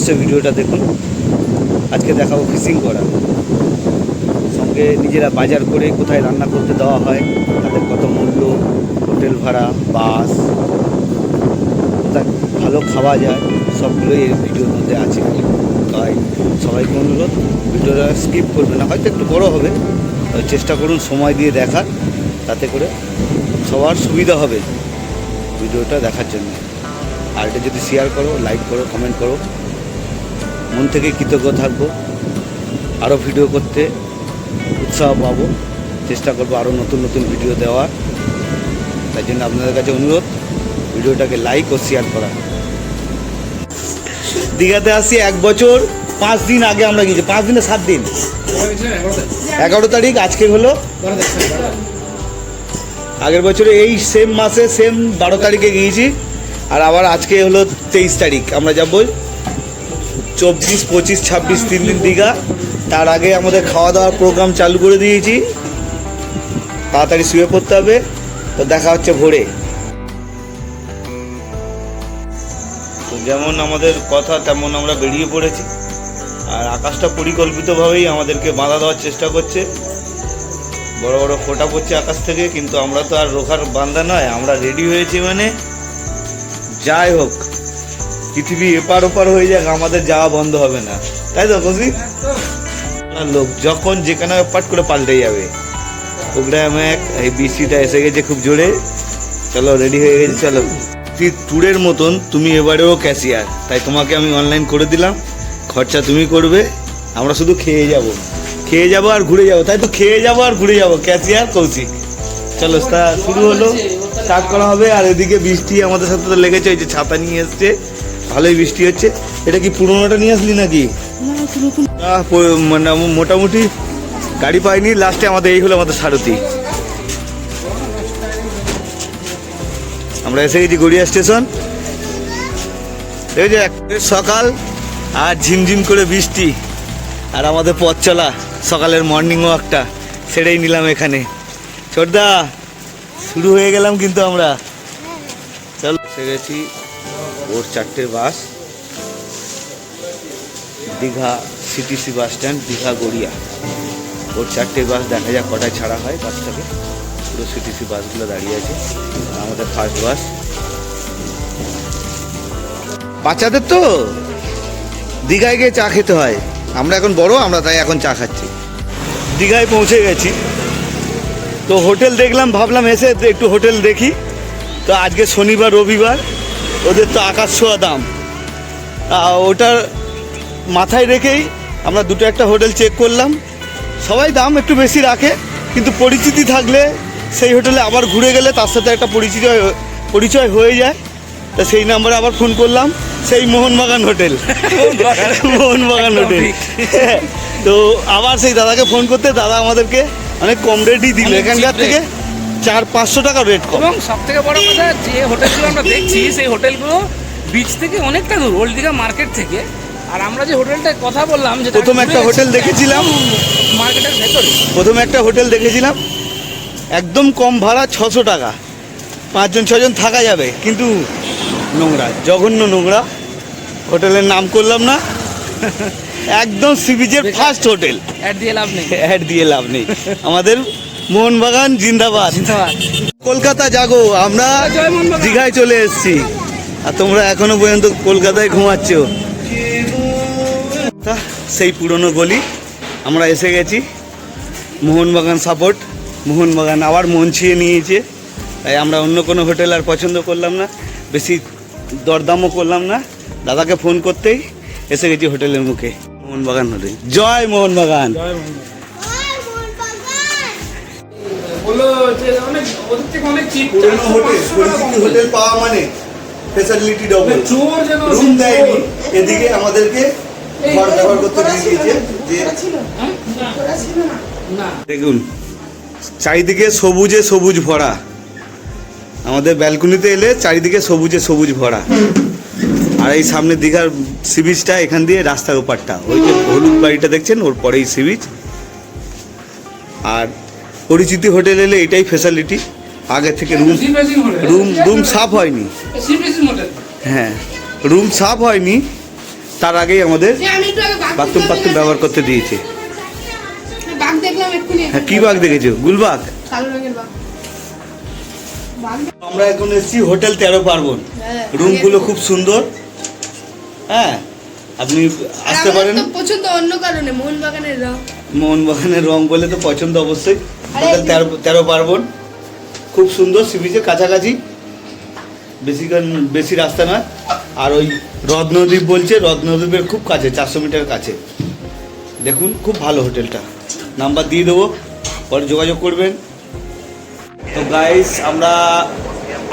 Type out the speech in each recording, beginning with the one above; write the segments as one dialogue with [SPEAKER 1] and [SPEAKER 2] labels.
[SPEAKER 1] অবশ্যই ভিডিওটা দেখুন। আজকে দেখাবো ফিশিং করা। সঙ্গে নিজেরা বাজার করে কোথায় রান্না করতে দেওয়া হয়, তাদের কত মূল্য, হোটেল ভাড়া, বাস, কোথায় ভালো খাওয়া যায়, সবগুলোই এই ভিডিওর মধ্যে আছে। তাই সবাইকে অনুরোধ, ভিডিওটা স্কিপ করবে না, হয়তো একটু বড় হবে। চেষ্টা করুন সময় দিয়ে দেখার, তাতে করে সবার সুবিধা হবে ভিডিওটা দেখার জন্য। আর এটা যদি শেয়ার করো লাইক করো কমেন্ট করো। মন থেকে কৃতজ্ঞ থাকব আরও ভিডিও করতে উৎসাহ পাবো, চেষ্টা করব আরও নতুন নতুন ভিডিও দেওয়ার। তাই জন্য আপনাদের কাছে অনুরোধ, ভিডিওটাকে লাইক ও শেয়ার করা। দীঘাতে আসি এক বছর, পাঁচ দিন আগে আমরা গিয়েছি। পাঁচ দিনে সাত দিন? এগারো তারিখ, আজকে হলো। আগের বছরে এই সেম মাসে সেম বারো তারিখে গিয়েছি। আর আবার আজকে হলো তেইশ তারিখ। আমরা যাব চব্বিশ, পঁচিশ, ছাব্বিশ, তিন দিন দীঘা। তার আগে আমাদের খাওয়া দাওয়ার প্রোগ্রাম চালু করে দিয়েছি। তাড়াতাড়ি শুয়ে পড়তে হবে। তো দেখা হচ্ছে ভোরে। তো যেমন আমাদের কথা, তেমন আমরা বেরিয়ে পড়েছি। আর আকাশটা পরিকল্পিতভাবেই আমাদেরকে বাধা দেওয়ার চেষ্টা করছে। বড় বড় ফোঁটা পড়ছে আকাশ থেকে, কিন্তু আমরা তো আর রোখার বান্ধা নয়, আমরা রেডি হয়েছি মানে। যাই হোক পৃথিবী এপার ওপার হয়ে যাক, আমাদের যাওয়া বন্ধ হবে না। তাই তো খুশি লোক যখন যেখানে পাট করে পাল্টে যাবে। প্রোগ্রাম এক, এই বৃষ্টিটা এসে গেছে খুব জোরে। চলো রেডি হয়ে গেছে, চলো। ট্যুরের মতন তুমি এবারেও ক্যাশিয়ার তাই তোমাকে আমি অনলাইন করে দিলাম। খরচা তুমি করবে, আমরা শুধু খেয়ে যাব। খেয়ে যাব আর ঘুরে যাব, তাই তো, খেয়ে যাব আর ঘুরে যাব ক্যাশিয়ার কৌশিক। চলো তা শুরু হলো। স্টার্ট করা হবে, আর এদিকে বৃষ্টি আমাদের সাথে তো লেগেছে, ওই যে ছাতা নিয়ে এসছে। ভালোই বৃষ্টি হচ্ছে। এটা কি পুরোনোটা নিয়ে আসলি নাকি? মানে মোটামুটি গাড়ি পাইনি লাস্টে আমাদের এই হলো আমাদের সারথি। আমরা এসে গেছি গড়িয়া স্টেশন। দেখেছ এক- সকাল আর ঝিমঝিম করে বৃষ্টি। আর আমাদের পথ চলা সকালের মর্নিং ওয়াকটা সেটাই নিলাম এখানে। ছোটদা শুরু হয়ে গেলাম কিন্তু আমরা। চলো এসে গেছি। ওর চারটে bus, Digha CTC bus stand, Digha Garia. ওর চারটে বাস দেখা যাক কটায় ছাড়া হয় বাস থেকে পুরো সিটিসি বাসগুলো দাঁড়িয়ে আছে। আমাদের ফার্স্ট বাস। বাচ্চাদের তো দীঘায় গিয়ে চা খেতে হয়। আমরা এখন বড়, আমরা তাই এখন চা খাচ্ছি। দীঘায় পৌঁছে গেছি। তো হোটেল দেখলাম, ভাবলাম এসে একটু হোটেল দেখি। তো আজকে শনিবার, রবিবার। ওদের তো আকাশ ছোঁয়া দাম। ওটার মাথায় রেখেই আমরা দুটো একটা হোটেল চেক করলাম। সবাই দাম একটু বেশি রাখে কিন্তু পরিচিতি থাকলে সেই হোটেলে আবার ঘুরে গেলে তার সাথে একটা পরিচয় পরিচয় হয়ে যায়। তা সেই নাম্বারে আবার ফোন করলাম সেই মোহনবাগান হোটেল। মোহনবাগান হোটেল। তো আবার সেই দাদাকে ফোন করতে দাদা আমাদেরকে অনেক কম রেটই দিল এখানকার থেকে। চার পাঁচশো টাকা রেট কম।
[SPEAKER 2] এবং সব থেকে বড় কথা যে হোটেলগুলো আমরা দেখছি সেই হোটেলগুলো বিচ থেকে অনেকটা দূর ওল্ড দীঘা মার্কেট থেকে। আর আমরা যে হোটেলটার কথা বললাম যে
[SPEAKER 1] প্রথম একটা হোটেল দেখেছিলাম।
[SPEAKER 2] মার্কেটের ভেতরে।
[SPEAKER 1] প্রথমে একটা হোটেল দেখেছিলাম। একদম কম ভাড়া ছশো টাকা। পাঁচজন ছজন থাকা যাবে কিন্তু নোংরা জঘন্য নোংরা। হোটেলের নাম করলাম না। একদম সি বিচের ফার্স্ট হোটেল
[SPEAKER 2] অ্যাড দিয়ে লাভ নেই।
[SPEAKER 1] অ্যাড দিয়ে লাভ নেই। আমাদের মোহনবাগান জিন্দাবাদ। কলকাতা জাগো আমরা দীঘায় চলে এসেছি। আর তোমরা এখনও পর্যন্ত কলকাতায় ঘুমাচ্ছ। সেই পুরনো গলি আমরা এসে গেছি। মোহনবাগান সাপোর্ট মোহনবাগান আবার মন ছিয়ে নিয়েছে। তাই আমরা অন্য কোনো হোটেল আর পছন্দ করলাম না বেশি দরদামও করলাম না। দাদাকে ফোন করতেই এসে গেছি হোটেলের মুখে। মোহনবাগান হোটেল। জয় মোহনবাগান।
[SPEAKER 2] অনেক ওদের থেকে অনেক চিপ
[SPEAKER 1] পুরনো হোটেল পরিচিতি হোটেল পাওয়া মানে ডবল
[SPEAKER 2] চোর যেন
[SPEAKER 1] রুম দেয়নি এদিকে আমাদেরকে ঘর ব্যবহার করতে দিয়ে দিয়েছে যে দেখুন চারিদিকে সবুজে সবুজ ভরা। আমাদের ব্যালকনিতে এলে চারিদিকে সবুজে সবুজ ভরা। আর এই সামনে দীঘার সি বিচটা এখান দিয়ে রাস্তার ওপারটা। ওই যে হলুদ বাড়িটা দেখছেন ওর পরেই সি বিচ আর পরিচিতি হোটেল এলে এটাই ফেসিলিটি আগে থেকে রুম রুম রুম সাফ হয়নি। হ্যাঁ রুম সাফ হয়নি তার আগেই আমাদের বাথরুম পাথরুম ব্যবহার করতে দিয়েছে। হ্যাঁ কি বাঘ দেখেছ? গুলবাগ
[SPEAKER 3] কালো রঙের বাঘ। বাঘ দেখ-
[SPEAKER 1] আমরা এখন এসেছি হোটেল তেরো পার্বণ।
[SPEAKER 3] হ্যাঁ।
[SPEAKER 1] রুমগুলো খুব সুন্দর। হ্যাঁ আপনি আসতে পারেন।
[SPEAKER 3] পছন্দ অন্য কারণে মোহনবাগানের রং
[SPEAKER 1] মোহনবাগানের রং বলে তো পছন্দ অবশ্যই। তেরো তেরো পার্বণ। খুব সুন্দর সি বিচের কাছাকাছি। বেশি বেশি রাস্তা নয়। আর ওই রত্নদ্বীপ বলছে রত্নদ্বীপের খুব কাছে চারশো মিটার কাছে। দেখুন খুব ভালো হোটেলটা। নাম্বার দিয়ে দেবো পরে যোগাযোগ করবেন। তো গাইস আমরা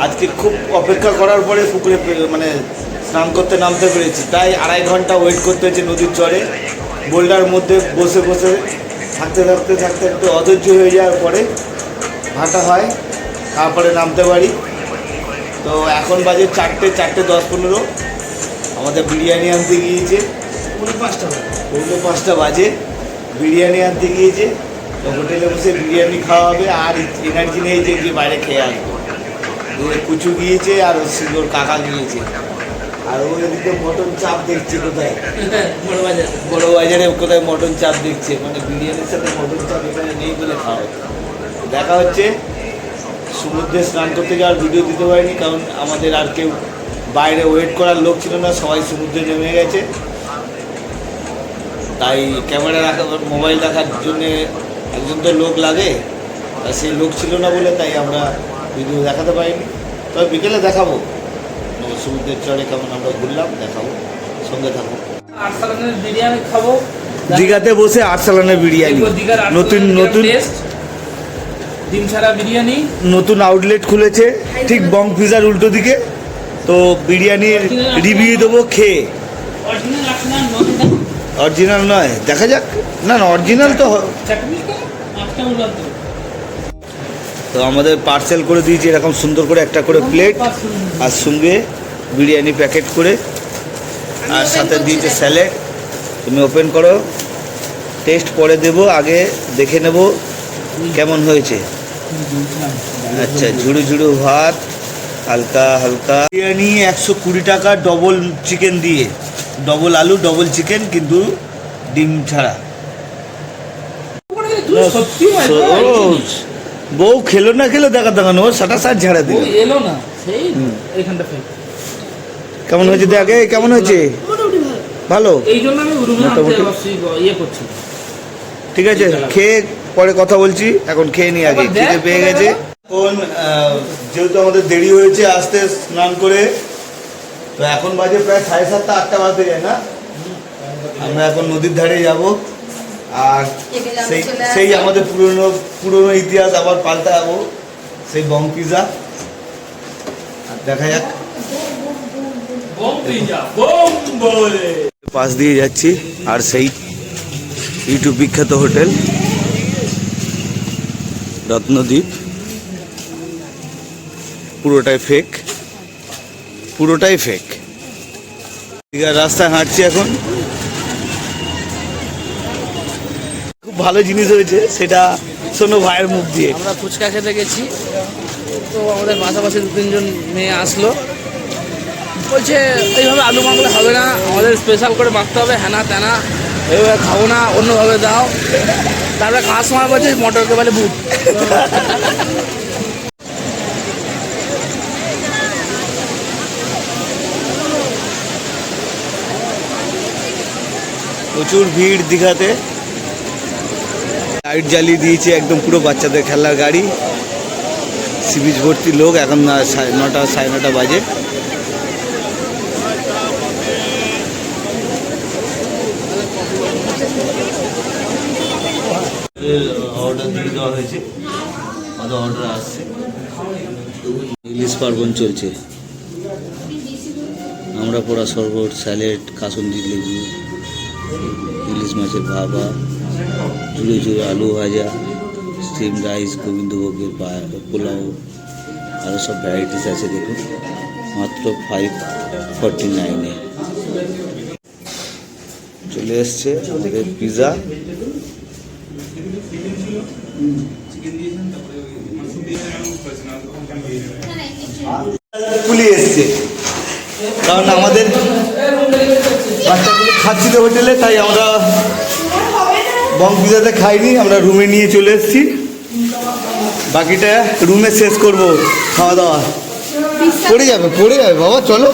[SPEAKER 1] আজকে খুব অপেক্ষা করার পরে পুকুরে মানে স্নান করতে নামতে পেরেছি। তাই আড়াই ঘণ্টা ওয়েট করতে হয়েছে নদীর চরে বোল্ডার মধ্যে বসে বসে থাকতে থাকতে থাকতে থাকতে অধৈর্য হয়ে যাওয়ার পরে হাঁটা হয় তারপরে নামতে পারি। তো এখন বাজে চারটে চারটে দশ পনেরো। আমাদের বিরিয়ানি আনতে গিয়েছে। পৌনে পাঁচটা বাজে। বিরিয়ানি আনতে গিয়েছে। তো হোটেলে বসে বিরিয়ানি খাওয়া হবে আর এনার্জি নেই যে বাইরে খেয়ে আসব। কুচু গিয়েছে আর ওর কাকা গিয়েছে। আর ও এদিকে মটন চাপ দেখছে কোথায়?
[SPEAKER 2] বড় বাজার
[SPEAKER 1] বড় বাজারে কোথায় মটন চাপ দেখছে? মানে বিরিয়ানির সাথে মটন চাপ এখানে নেই বলে খাওয়া দেখা হচ্ছে সমুদ্রে স্নান করতে যাওয়ার ভিডিও দিতে পারিনি কারণ আমাদের আর কেউ বাইরে ওয়েট করার লোক ছিল না সবাই সমুদ্রে নেমে গেছে। তাই ক্যামেরা রাখা মোবাইল রাখার জন্য একজন তো লোক লাগে আর সেই লোক ছিল না বলে তাই আমরা ভিডিও দেখাতে পারিনি। তবে বিকেলে দেখাবো। সমুদ্রের চরে কেমন আমরা ঘুরলাম দেখাবো সঙ্গে থাকব
[SPEAKER 2] আট সালানের বিরিয়ানি খাব।
[SPEAKER 1] দীঘাতে বসে আটসালানের বিরিয়ানি। নতুন নতুন
[SPEAKER 2] ডিম ছাড়া বিরিয়ানি।
[SPEAKER 1] নতুন আউটলেট খুলেছে। ঠিক বং পিজার উল্টো দিকে। তো বিরিয়ানির রিভিউ দেবো খেয়ে।
[SPEAKER 2] অরিজিনাল
[SPEAKER 1] নয় দেখা যাক। না না অরিজিনাল তো
[SPEAKER 2] চাটনি তো
[SPEAKER 1] আমাদের পার্সেল করে দিয়েছি এরকম সুন্দর করে একটা করে প্লেট আর সঙ্গে বিরিয়ানি প্যাকেট করে। আর সাথে দিয়েছে স্যালাড তুমি ওপেন করো। টেস্ট পরে দেবো আগে দেখে নেব কেমন হয়েছে। আচ্ছা ঝুড়ু ঝুড়ু ভাত হালকা হালকা। বিরিয়ানি একশো কুড়ি টাকা ডবল চিকেন দিয়ে। ডবল আলু ডবল চিকেন কিন্তু ডিম ছাড়া। বউ খেলো না খেলো দেখা দেখানো ও সাটা সাট ঝাড়া দিল।
[SPEAKER 2] এলো না সেই এখানটা
[SPEAKER 1] কেমন হয়েছে? দেখে কেমন হয়েছে?
[SPEAKER 3] ভালো।
[SPEAKER 1] ভালো?
[SPEAKER 2] এই জন্য আমি
[SPEAKER 1] মোটামুটি।
[SPEAKER 2] ইয়ে করছি।
[SPEAKER 1] ঠিক আছে খেয়ে পরে কথা বলছি এখন খেয়ে নি আগে খিদে পেয়ে গেছে। এখন যেহেতু আমাদের দেরি হয়েছে আসতে স্নান করে তো এখন বাজে প্রায় সাড়ে সাতটা আটটা বাজতে যায় না? আমরা এখন নদীর ধারে যাব। আর সেই সেই আমাদের পুরনো পুরনো ইতিহাস আবার পাল্টাবো সেই বং পিজা আর দেখা যাক। পাশ দিয়ে যাচ্ছি আর সেই ইউটিউব বিখ্যাত হোটেল রত্নদ্বীপ। পুরোটাই ফেক পুরোটাই ফেক দীঘার রাস্তায় হাঁটছি এখন। ভালো জিনিস হয়েছে সেটা শোনো ভাইয়ের মুখ দিয়ে।
[SPEAKER 2] আমরা ফুচকা খেতে গেছি তো আমাদের পাশাপাশি দু তিনজন মেয়ে আসলো। বলছে এইভাবে আলু মাখলে হবে না আমাদের স্পেশাল করে মাখতে হবে হ্যানা ত্যানা এইভাবে খাব না অন্যভাবে দাও। তারপরে খাওয়ার সময় বলছে মটরকে বলে বুট।
[SPEAKER 1] প্রচুর ভিড় দীঘাতে। লাইট জ্বালিয়ে দিয়েছে একদম পুরো বাচ্চাদের খেলার গাড়ি। সি বিচ ভর্তি লোক এখন নটা সাড়ে নটা বাজে। অর্ডার দিয়ে দেওয়া হয়েছে। আমাদের অর্ডার আসছে। ইংলিশ পার্বণ চলছে। আমরা পোড়া শরবত স্যালেড কাসন্দি লেবু ইলিশ মাছের ভাবা জুড়ে জুড়ে আলু ভাজা স্টিম রাইস গোবিন্দভোগের পোলাও আরও সব ভ্যারাইটিস আছে দেখুন। মাত্র ফাইভ ফর্টি নাইনে চলে এসছে আমাদের পিৎজা পুলি এসছে। কারণ আমাদের বাচ্চাগুলো খাচ্ছি তো হোটেলে, তাই আমরা বং পিজাতে খাইনি আমরা রুমে নিয়ে চলে এসেছি। বাকিটা রুমে শেষ করব খাওয়া দাওয়া। পড়ে যাবে পড়ে যাবে বাবা চলো।